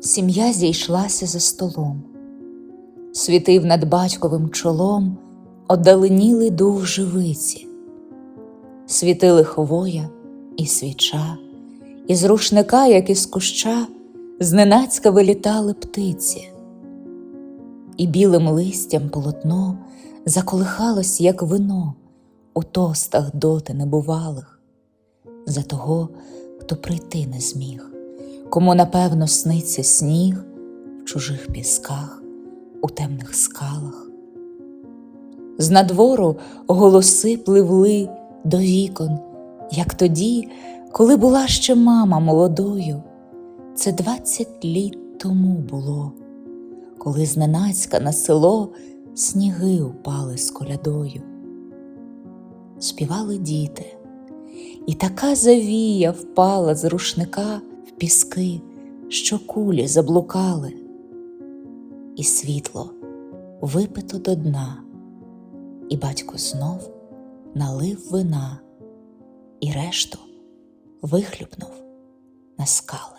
Сім'я зійшлася за столом, світив над батьковим чолом, Отдаленіли дух живиці, світили хвоя і свіча, із рушника, як із куща, зненацька вилітали птиці, і білим листям полотно заколихалось, як вино, у тостах доти небувалих, за того, хто прийти не зміг, кому напевно сниться сніг в чужих пісках, у темних скалах. З надвору голоси пливли до вікон, як тоді, коли була ще мама молодою. Це двадцять літ тому було, коли зненацька на село сніги упали з колядою. Співали діти, і така завія впала з рушника піски, що кулі заблукали, і світло випито до дна і батько знов налив вина і решту вихлюпнув на скали.